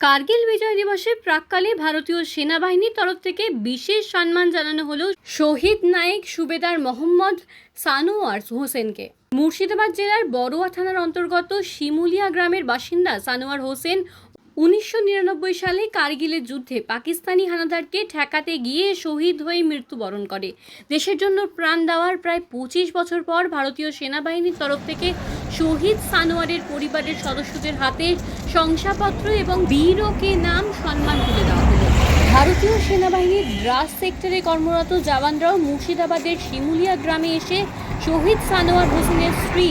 কার্গিল বিজয় দিবসে প্রাককালে ভারতীয় সেনাবাহিনীর তরফ থেকে বিশেষ সম্মান জানানো হল শহীদ নায়েক সুবেদার মোহাম্মদ সানোয়ার হোসেনকে। মুর্শিদাবাদ জেলার বড়ুয়া থানার অন্তর্গত শিমুলিয়া গ্রামের বাসিন্দা সানোয়ার হোসেন উনিশশো নিরানব্বই সালে কার্গিলের যুদ্ধে পাকিস্তানি হানাদারকে ঠেকাতে গিয়ে শহীদ হয়ে মৃত্যুবরণ করে। দেশের জন্য প্রাণ দেওয়ার প্রায় পঁচিশ বছর পর ভারতীয় সেনাবাহিনীর তরফ থেকে শহীদ সানোয়ারের পরিবারের সদস্যদের হাতে শংসাপত্র এবং বীরকে নাম সম্মান তুলে দেওয়া হলো। ভারতীয় সেনাবাহিনীর দ্রাস সেক্টরে কর্মরত জওয়ানরাও মুর্শিদাবাদের শিমুলিয়া গ্রামে এসে শহীদ সানোয়ার হোসেনের স্ত্রী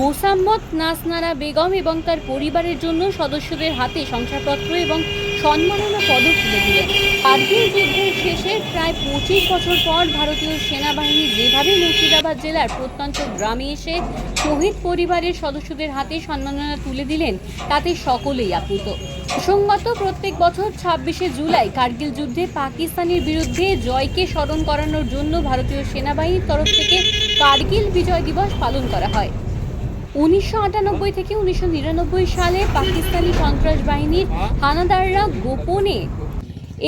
মোসাম্মদ নাসনারা বেগম এবং তার পরিবারের জন্য সদস্যদের হাতে শংসাপত্র এবং সম্মাননা পদক তুলে দিলেন। কার্গিল যুদ্ধের শেষে প্রায় পঁচিশ বছর পর ভারতীয় সেনাবাহিনী যেভাবে মুর্শিদাবাদ জেলার প্রত্যন্ত গ্রামে এসে শহীদ পরিবারের সদস্যদের হাতে সম্মাননা তুলে দিলেন, তাতে সকলেই আপ্লুত। প্রসঙ্গত প্রত্যেক বছর ছাব্বিশে জুলাই কার্গিল যুদ্ধে পাকিস্তানের বিরুদ্ধে জয়কে স্মরণ করানোর জন্য ভারতীয় সেনাবাহিনীর তরফ থেকে কার্গিল বিজয় দিবস পালন করা হয়। উনিশশো আটানব্বই থেকে উনিশশো নিরানব্বই সালে পাকিস্তানি সন্ত্রাস বাহিনীর হানাদাররা গোপনে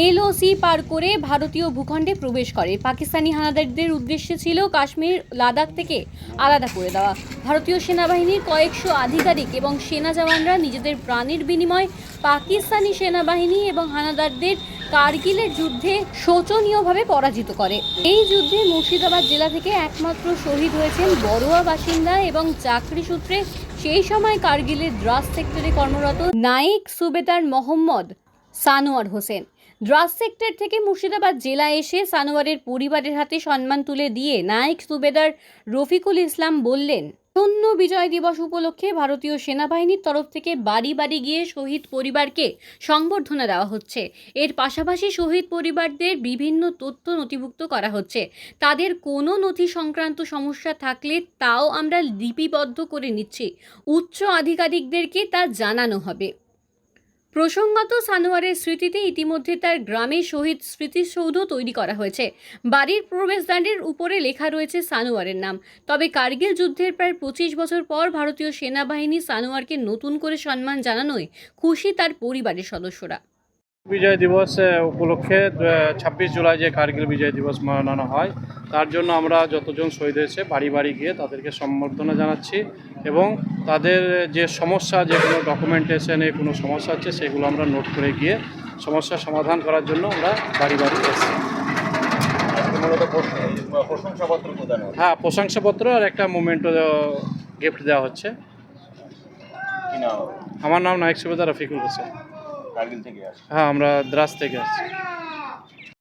এলওসি পার করে ভারতীয় ভূখণ্ডে প্রবেশ করে। পাকিস্তানি হানাদারদের উদ্দেশ্য ছিল কাশ্মীর লাদাখ থেকে আলাদা করে দেওয়া। ভারতীয় সেনাবাহিনীর কয়েকশো আধিকারিক এবং সেনা জওয়ানরা নিজেদের প্রাণের বিনিময় পাকিস্তানি সেনাবাহিনী এবং হানাদারদের কার্গিলের যুদ্ধে শোচনীয়ভাবে পরাজিত করে। এই যুদ্ধে মুর্শিদাবাদ জেলা থেকে একমাত্র শহীদ হয়েছেন বড়ুয়া বাসিন্দা এবং চাকরি সূত্রে সেই সময় কার্গিলের দ্রাস সেক্টরে কর্মরত নায়েক সুবেদার মোহাম্মদ সানোয়ার হোসেন। দ্রাস সেক্টর থেকে মুর্শিদাবাদ জেলা এসে সানোয়ারের পরিবারের হাতে সম্মান তুলে দিয়ে নায়েক সুবেদার রফিকুল ইসলাম বললেন শূন্য বিজয় দিবস উপলক্ষে ভারতীয় সেনাবাহিনীর তরফ থেকে বাড়ি বাড়ি গিয়ে শহীদ পরিবারকে সংবর্ধনা দেওয়া হচ্ছে। এর পাশাপাশি শহীদ পরিবারদের বিভিন্ন তথ্য নথিভুক্ত করা হচ্ছে। তাদের কোনো নথি সংক্রান্ত সমস্যা থাকলে তাও আমরা লিপিবদ্ধ করে নিচ্ছি। উচ্চ আধিকারিকদেরকে তা জানানো হবে। প্রসঙ্গত সানোয়ারের স্মৃতিতে ইতিমধ্যে তার গ্রামে শহীদ স্মৃতিসৌধ তৈরি করা হয়েছে। বাড়ির প্রবেশদ্বারের উপরে লেখা রয়েছে সানোয়ারের নাম। তবে কার্গিল যুদ্ধের প্রায় পঁচিশ বছর পর ভারতীয় সেনাবাহিনী সানোয়ারকে নতুন করে সম্মান জানানোয় খুশি তার পরিবারের সদস্যরা। বিজয় দিবস উপলক্ষে ছাব্বিশ জুলাই যে কার্গিল বিজয় দিবস মানানো হয় তার জন্য আমরা যতজন শহীদ হয়েছে বাড়ি বাড়ি গিয়ে তাদেরকে সম্বর্ধনা জানাচ্ছি এবং তাদের যে সমস্যা যে কোনো ডকুমেন্টেশনে কোনো সমস্যা আছে সেগুলো আমরা নোট করে গিয়ে সমস্যার সমাধান করার জন্য আমরা বাড়ি বাড়ি এসেছি। হয় প্রশংসাপত্র আর একটা মোমেন্টও গিফট দেওয়া হচ্ছে। আমার নাম নায়ক সুবেদার রফিকুল হোসেন। হ্যাঁ আমরা দ্রাস থেকে আসছি।